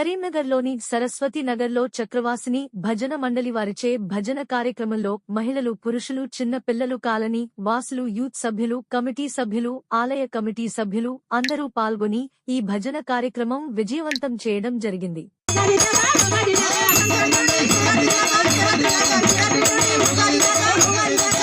కరీంనగర్లోని సరస్వతి నగర్లో చక్రవాసిని భజన మండలి వారిచే భజన కార్యక్రమంలో మహిళలు పురుషులు చిన్న పిల్లలు కాలనీ వాసులు యూత్ సభ్యులు కమిటీ సభ్యులు ఆలయ కమిటీ సభ్యులు అందరూ పాల్గొని ఈ భజన కార్యక్రమం విజయవంతం చేయడం జరిగింది Thank you.